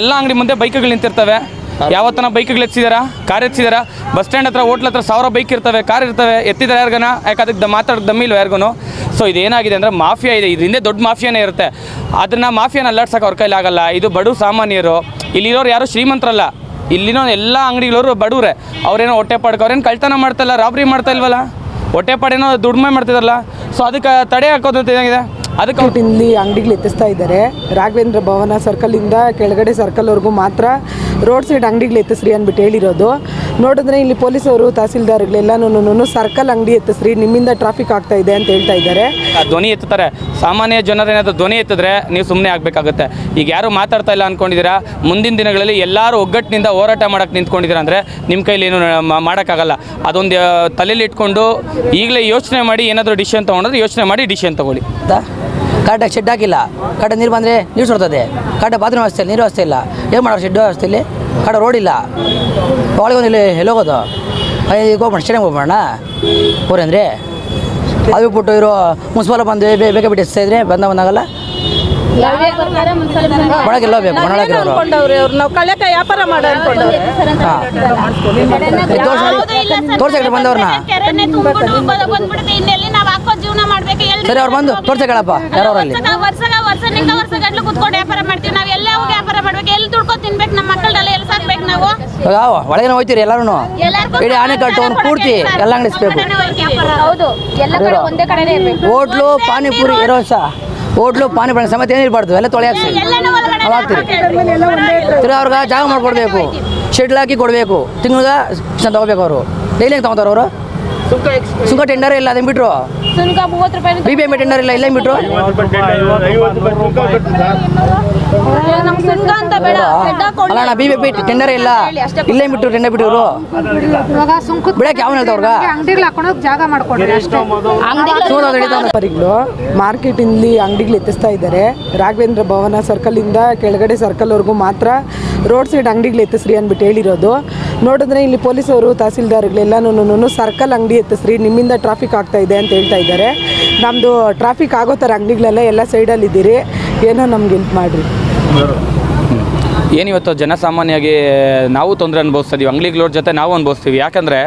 ಎಲ್ಲ ಅಂಗಡಿ ಮುಂದೆ ಬೈಕ್ಗಳು ನಿಂತಿರ್ತವೆ. ಯಾವತ್ತನ ಬೈಕ್ಗಳು ಎತ್ತಿದಾರ? ಕಾರ್ ಎತ್ತಿದಾರ? ಬಸ್ ಸ್ಟ್ಯಾಂಡ್ ಹತ್ರ ಹೋಟ್ಲ್ ಹತ್ರ ಸಾವಿರ ಬೈಕ್ ಇರ್ತವೆ ಕಾರ್ ಇರ್ತವೆ ಎತ್ತಿದಾರೆ ಯಾರ್ಗನ? ಯಾಕೆ ಅದಕ್ಕೆ ಮಾತಾಡೋದು ದಮ್ಮಿಲ್ವ ಯಾರಿಗೂ ಸೊ ಇದೇನಾಗಿದೆ ಅಂದರೆ ಮಾಫಿಯಾ ಇದೆ. ಇದರಿಂದ ದೊಡ್ಡ ಮಾಫಿಯಾನೇ ಇರುತ್ತೆ. ಅದನ್ನು ಮಾಫಿಯಾನ ಅಲ್ಲಾಡ್ಸೋಕೆ ಅವ್ರ ಕೈಲಿ ಆಗಲ್ಲ. ಇದು ಬಡು ಸಾಮಾನ್ಯರು. ಇಲ್ಲಿರೋರು ಯಾರು ಶ್ರೀಮಂತರಲ್ಲ. ಇಲ್ಲಿನೋ ಎಲ್ಲ ಅಂಗಡಿಗಳವರು ಬಡವ್ರೆ ಅವ್ರೇನೋ ಹೊಟ್ಟೆ ಪಾಡ್ಕೋ ಅವ್ರೇನು ಕಳ್ತನ ಮಾಡ್ತಾಯಿಲ್ಲ ರಾಬ್ರಿ ಮಾಡ್ತಾ ಇಲ್ವಲ್ಲ? ಹೊಟ್ಟೆ ಪಾಡೇನೋ ದುಡಿಮೆ ಮಾಡ್ತಿದಾರಲ್ಲ? ಸೊ ಅದಕ್ಕೆ ತಡೆ ಹಾಕೋದು ಏನಾಗಿದೆ? ಅದಕ್ಕೆ ಇಲ್ಲಿ ಅಂಗಡಿಗಳು ಎತ್ತಿಸ್ತಾ ಇದ್ದಾರೆ. ರಾಘವೇಂದ್ರ ಭವನ ಸರ್ಕಲಿಂದ ಕೆಳಗಡೆ ಸರ್ಕಲ್ವರೆಗೂ ಮಾತ್ರ ರೋಡ್ ಸೈಡ್ ಅಂಗಡಿಗಳು ಎತ್ತಿಸ್ರಿ ಅಂದ್ಬಿಟ್ಟು ಹೇಳಿರೋದು. ನೋಡಿದ್ರೆ ಇಲ್ಲಿ ಪೊಲೀಸರು ತಹಸೀಲ್ದಾರ್ಗಳೆಲ್ಲನೂ ಸರ್ಕಲ್ ಅಂಗಡಿ ಎತ್ತಿಸ್ರಿ ನಿಮ್ಮಿಂದ ಟ್ರಾಫಿಕ್ ಆಗ್ತಾ ಇದೆ ಅಂತ ಹೇಳ್ತಾ ಇದ್ದಾರೆ. ಧ್ವನಿ ಎತ್ತಾರೆ ಸಾಮಾನ್ಯ ಜನರೇನಾದರೂ ಧ್ವನಿ ಎತ್ತಿದ್ರೆ ನೀವು ಸುಮ್ಮನೆ ಆಗಬೇಕಾಗುತ್ತೆ. ಈಗ ಯಾರು ಮಾತಾಡ್ತಾ ಇಲ್ಲ ಅಂದ್ಕೊಂಡಿದ್ದೀರಾ ಮುಂದಿನ ದಿನಗಳಲ್ಲಿ ಎಲ್ಲರೂ ಒಗ್ಗಟ್ಟಿನಿಂದ ಹೋರಾಟ ಮಾಡಕ್ಕೆ ನಿಂತ್ಕೊಂಡಿದ್ದೀರಾ ಅಂದರೆ ನಿಮ್ಮ ಕೈಲಿ ಏನು ಮಾಡೋಕ್ಕಾಗಲ್ಲ. ಅದೊಂದು ತಲೆಯಲ್ಲಿ ಇಟ್ಕೊಂಡು ಈಗಲೇ ಯೋಚನೆ ಮಾಡಿ ಏನಾದರೂ ಡಿಸಿಷನ್ ತೊಗೊಂಡ್ರೆ ಯೋಚನೆ ಮಾಡಿ ಡಿಸಿಷನ್ ತೊಗೊಳ್ಳಿ. ಕರೆಕ್ಟಾಗಿ ಶೆಡ್ ಹಾಕಿಲ್ಲ. ಕಡ್ಡ ನೀರು ಬಂದರೆ ನೀರು ಸೊಡ್ತದೆ. ಕಡ್ಡ ಬಾತ್ರೂಮ್ ವ್ಯವಸ್ಥೆ ನೀರು ವ್ಯವಸ್ಥೆ ಇಲ್ಲ. ಏನು ಮಾಡೋರು ಶೆಡ್ ವ್ಯವಸ್ಥೆಯಲ್ಲಿ ಕಡ ರೋಡ್ ಇಲ್ಲ. ಒಳಗೆ ಒಂದು ಇಲ್ಲಿ ಎಲ್ಲೋಗೋದು ಈಗ ಹೋಗ್ಬೋಣ ಸ್ಟೇಡಿಯಂ ಹೋಗ್ಬೋಣ ಊರಂದ್ರೆ ಅದು ಬಿಟ್ಟು ಇರೋ ಮುನ್ಸಿಪಾಲ ಬಂದು ಬೇಗ ಬಿಟ್ಟು ಎಸ್ತಾ ಇದ್ರೆ ಬಂದ ಬಂದಾಗಲ್ಲ? ಬೇಕು ಅನ್ಕೊಂಡವ್ರೆ ಅವ್ರು? ನಾವು ವ್ಯಾಪಾರ ಮಾಡ ಅನ್ಕೊಂಡವ್ರೆ. ತೋರ್ಸಕ್ಕೆ ಬಂದವ್ರನ್ನ. ಮಾಡ್ಬೇಕು ಎಲ್ಲಿ ಸರಿ ಅವ್ರು ಬಂದು ತೋರ್ಸಕ್ಕಳಪ್ಪ ಯಾರೋ ಕುತ್ಕೊಂಡು ವ್ಯಾಪಾರ ಮಾಡ್ತೀವಿ. ನಾವು ಎಲ್ಲ ಹೋಗಿ ವ್ಯಾಪಾರ ಮಾಡ್ಬೇಕು. ಎಲ್ಲಿ ದುಡ್ಕೊಂಡು ತಿನ್ಬೇಕು ನಮ್ಮ ಮಕ್ಕಳೆಲ್ಲ ಎಲ್ಲಿ ಸಾಕ್ಬೇಕು ನಾವು? ಯಾವ ಒಳಗೇನೆ ಹೋಯ್ತೀರಿ ಎಲ್ಲರೂ ಇಡೀ ಆನೆಕಟ್ಟು ಅವ್ನು ಪೂರ್ತಿ ಎಲ್ಲ ಅಂಗಡಿಸ್ಬೇಕು ಹೌದು. ಎಲ್ಲ ಕಡೆ ಒಂದೇ ಕಡೆನೇ ಇರ್ಬೇಕು. ಹೋಟ್ಲು ಪಾನಿಪುರಿ ಇರೋ ಸಹ ಹೋಟ್ಲು ಪಾನಿಪುರಿ ಸಮೇತ ಏನಿರಬಾರ್ದು ಎಲ್ಲ ತೊಳೆ ಹಾಕ್ಸಿ. ನಾವು ಹಾಕ್ತೀರಿ ಅವ್ರಿಗೆ ಜಾಗ ಮಾಡ್ಕೊಡ್ಬೇಕು. ಶೆಡ್ಲ್ ಹಾಕಿ ಕೊಡಬೇಕು. ತಿಂಗ್ಳಿಗೆ ತಗೋಬೇಕು ಅವರು. ಡೈಲಿ ಹೆಂಗೆ ತಗೋತಾರೆ ಅವರು? ಸುಂಕ ಟೆಂಡರ್ ಇಲ್ಲ ಅದನ್ನ ಬಿಟ್ರು? ಸುನ್ಕ ಮೂವತ್ತು ರೂಪಾಯಿ ಬಿ ಬಿ ಎಂ ಟೆಂಡರ್ ಇಲ್ಲ ಇಲ್ಲೇ ಬಿಟ್ರು? ನಮ್ಗೆ ಸುನ್ಕ ಅಂತ ಬೇಡ ಹೆಡ್ ಹಾಕೊಂಡು ಅಲ್ಲ ಬಿ ಬಿ ಪಿ ಟೆಂಡರ್ ಇಲ್ಲ. ಇಲ್ಲೇ ಬಿಟ್ರು ಟೆಂಡರ್ ಬಿಟ್ಟು ಇವರು ಇವಾಗ ಸುಂಕದ ಬಿಡಕ್ಕೆ ಯಾವ ಹೇಳ್ತಾವ್ರಗ ಅಂಗಡಿಗಳು ಹಾಕೊಂಡೋಗಿ ಜಾಗ ಮಾಡ್ಕೊಡ್ರಿ ಅಷ್ಟೇ. ವ್ಯಾಪಾರಿಗಳು ಮಾರ್ಕೆಟ್ ಇಲ್ಲಿ ಅಂಗಡಿಗಳು ಎತ್ತಿಸ್ತಾ ಇದ್ದಾರೆ ರಾಘವೇಂದ್ರ ಭವನ ಸರ್ಕಲಿಂದ ಕೆಳಗಡೆ ಸರ್ಕಲ್ವರೆಗೂ ಮಾತ್ರ ರೋಡ್ ಸೈಡ್ ಅಂಗಡಿಗಳು ಎತ್ತಿಸ್ರಿ ಅಂದ್ಬಿಟ್ಟು ಹೇಳಿರೋದು. ನೋಡಿದ್ರೆ ಇಲ್ಲಿ ಪೊಲೀಸವರು ತಹಸೀಲ್ದಾರ್ಗಳೆಲ್ಲನೂ ಸರ್ಕಲ್ ಅಂಗಡಿ ಎತ್ತಿಸ್ರಿ, ನಿಮ್ಮಿಂದ ಟ್ರಾಫಿಕ್ ಆಗ್ತಾ ಇದೆ ಅಂತ ಹೇಳ್ತಾ ಇದ್ದಾರೆ. ನಮ್ಮದು ಟ್ರಾಫಿಕ್ ಆಗೋ ಥರ ಅಂಗಡಿಗಳೆಲ್ಲ ಎಲ್ಲ ಸೈಡಲ್ಲಿ ಇದ್ದೀರಿ. ಏನೋ ನಮ್ಗೆ ಹೆಲ್ಪ್ ಮಾಡಿರಿ. ಏನಿವತ್ತು ಜನಸಾಮಾನ್ಯವಾಗಿ ನಾವು ತೊಂದರೆ ಅನುಭವಿಸ್ತಾ ಇದೀವಿ ಅಂಗಡಿಗಳವ್ರ ಜೊತೆ ನಾವು ಅನುಭವಿಸ್ತೀವಿ. ಯಾಕಂದರೆ,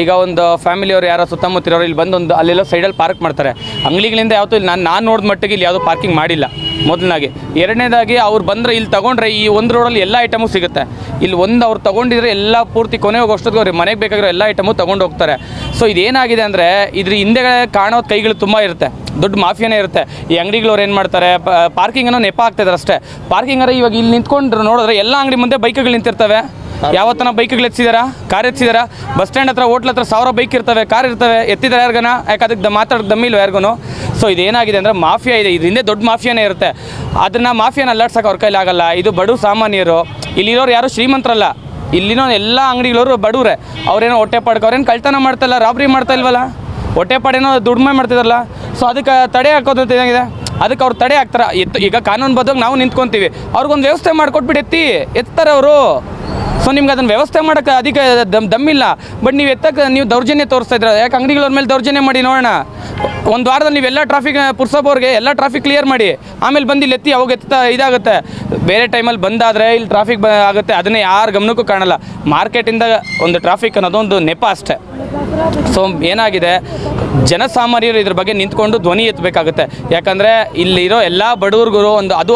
ಈಗ ಒಂದು ಫ್ಯಾಮಿಲಿಯವ್ರು ಯಾರೋ ಸುತ್ತಮುತ್ತಿರೋರು ಇಲ್ಲಿ ಬಂದು ಒಂದು ಅಲ್ಲೆಲ್ಲ ಸೈಡಲ್ಲಿ ಪಾರ್ಕ್ ಮಾಡ್ತಾರೆ. ಅಂಗ್ಲಿಗಳಿಂದ ಯಾವತ್ತೂ ಇಲ್ಲಿ ನಾನು ನಾನು ನೋಡಿದ ಮಟ್ಟಿಗೆ ಇಲ್ಲಿ ಯಾವುದೂ ಪಾರ್ಕಿಂಗ್ ಮಾಡಿಲ್ಲ, ಮೊದಲನಾಗಿ. ಎರಡನೇದಾಗಿ ಅವ್ರು ಬಂದರೆ ಇಲ್ಲಿ ತೊಗೊಂಡ್ರೆ ಈ ಒಂದು ರೋಡಲ್ಲಿ ಎಲ್ಲ ಐಟಮು ಸಿಗುತ್ತೆ. ಇಲ್ಲಿ ಒಂದು ಅವ್ರು ತೊಗೊಂಡಿದ್ರೆ ಎಲ್ಲ ಪೂರ್ತಿ ಕೊನೆ ಹೋಗೋಷ್ಟೊತ್ತಿಗೆ ಅವ್ರಿಗೆ ಮನೆಗೆ ಬೇಕಾಗಿರೋ ಎಲ್ಲ ಐಟಮು ತೊಗೊಂಡು ಹೋಗ್ತಾರೆ. ಸೊ ಇದೇನಾಗಿದೆ ಅಂದರೆ, ಇದ್ರ ಹಿಂದೆಗಳ ಕಾಣೋ ಕೈಗಳು ತುಂಬ ಇರುತ್ತೆ. ದೊಡ್ಡ ಮಾಫಿಯಾನೇ ಇರುತ್ತೆ. ಈ ಅಂಗಡಿಗಳವ್ರು ಏನು ಮಾಡ್ತಾರೆ ಪಾರ್ಕಿಂಗನ್ನು ನೆಪ ಆಗ್ತಿದ್ದಾರೆ ಅಷ್ಟೇ. ಪಾರ್ಕಿಂಗ್ ಅಂದರೆ ಇವಾಗ ಇಲ್ಲಿ ನಿಂತ್ಕೊಂಡ್ರು ನೋಡಿದ್ರೆ ಎಲ್ಲ ಅಂಗಡಿ ಮುಂದೆ ಬೈಕ್ಗಳು ನಿಂತಿರ್ತವೆ. ಯಾವತ್ತನ ಬೈಕ್ಗಳು ಎತ್ತಿದಾರ ಕಾರ್ ಎತ್ತಿದಾರ ಬಸ್ ಸ್ಟ್ಯಾಂಡ್ ಹತ್ರ, ಹೋಟ್ಲ್ ಹತ್ರ ಸಾವಿರ ಬೈಕ್ ಇರ್ತವೆ, ಕಾರ್ ಇರ್ತವೆ. ಎತ್ತಿದಾರೆ ಯಾರಿಗನ? ಯಾಕೆ ಅದಕ್ಕೆ ಮಾತಾಡೋದು ದಮ್ಮಿಲ್ವ ಯಾರಿಗೂ ಸೊ ಇದೇನಾಗಿದೆ ಅಂದರೆ ಮಾಫಿಯಾ ಇದೆ. ಇದರಿಂದ ದೊಡ್ಡ ಮಾಫಿಯಾನೇ ಇರುತ್ತೆ. ಅದನ್ನು ಮಾಫಿಯಾನ ಅಲ್ಲಾಡ್ಸೋಕೆ ಅವ್ರ ಕೈಲಿ ಆಗಲ್ಲ. ಇದು ಬಡು ಸಾಮಾನ್ಯರು. ಇಲ್ಲಿರೋರು ಯಾರು ಶ್ರೀಮಂತರಲ್ಲ. ಇಲ್ಲಿನೋ ಎಲ್ಲ ಅಂಗಡಿಗಳವರು ಬಡವ್ರೆ. ಅವ್ರೇನೋ ಹೊಟ್ಟೆ ಪಾಡ್ಕ ಅವ್ರೇನು ಕಳ್ತನ ಮಾಡ್ತಾಯಿಲ್ಲ ರಾಬ್ರಿ ಮಾಡ್ತಾ ಇಲ್ವಲ್ಲ? ಹೊಟ್ಟೆ ಪಾಡೇನೋ ದುಡಿಮೆ ಮಾಡ್ತಿದಾರಲ್ಲ? ಸೊ ಅದಕ್ಕೆ ತಡೆ ಹಾಕೋದು ಅಂತ ಏನಾಗಿದೆ? ಅದಕ್ಕೆ ಅವ್ರು ತಡೆ ಹಾಕ್ತಾರೆ. ಎತ್ತು, ಈಗ ಕಾನೂನು ಬದ್ದಾಗ ನಾವು ನಿಂತ್ಕೊತೀವಿ. ಅವ್ರಿಗೊಂದು ವ್ಯವಸ್ಥೆ ಮಾಡಿಕೊಟ್ಬಿಟ್ಟು ಎತ್ತಿ. ಎತ್ತಾರೆ ಅವರು. ಸೊ ನಿಮ್ಗೆ ಅದನ್ನು ವ್ಯವಸ್ಥೆ ಮಾಡೋಕ್ಕೆ ಅಧಿಕ ದಮ್ ದಮ್ಮಿಲ್ಲ ಬಟ್ ನೀವು ಎತ್ತಕ್ಕೆ ನೀವು ದೌರ್ಜನ್ಯ ತೋರಿಸ್ತಾ ಇದ್ರ ಯಾಕೆ ಅಂಗಡಿಗಳವ್ರ ಮೇಲೆ ದೌರ್ಜನ್ಯ ಮಾಡಿ ನೋಡೋಣ. ಒಂದು ವಾರದಲ್ಲಿ ನೀವೆಲ್ಲ ಟ್ರಾಫಿಕ್ ಪುರ್ಸೋಬೋರ್ಗೆ ಎಲ್ಲ ಟ್ರಾಫಿಕ್ ಕ್ಲಿಯರ್ ಮಾಡಿ. ಆಮೇಲೆ ಬಂದು ಇಲ್ಲಿ ಎತ್ತಿ ಅವಾಗ ಎತ್ತ ಇದಾಗುತ್ತೆ. ಬೇರೆ ಟೈಮಲ್ಲಿ ಬಂದಾದರೆ ಇಲ್ಲಿ ಟ್ರಾಫಿಕ್ ಬ ಆಗುತ್ತೆ. ಅದನ್ನೇ ಯಾರ ಗಮನಕ್ಕೂ ಕಾಣಲ್ಲ. ಮಾರ್ಕೆಟಿಂದ ಒಂದು ಟ್ರಾಫಿಕ್ ಅನ್ನೋದೊಂದು ನೆಪ ಅಷ್ಟೇ. ಸೊ ಏನಾಗಿದೆ? ಜನಸಾಮಾನ್ಯರು ಇದ್ರ ಬಗ್ಗೆ ನಿಂತ್ಕೊಂಡು ಧ್ವನಿ ಎತ್ತಬೇಕಾಗುತ್ತೆ. ಯಾಕಂದರೆ ಇಲ್ಲಿರೋ ಎಲ್ಲ ಬಡವ್ರಿಗೂ ಒಂದು ಅದು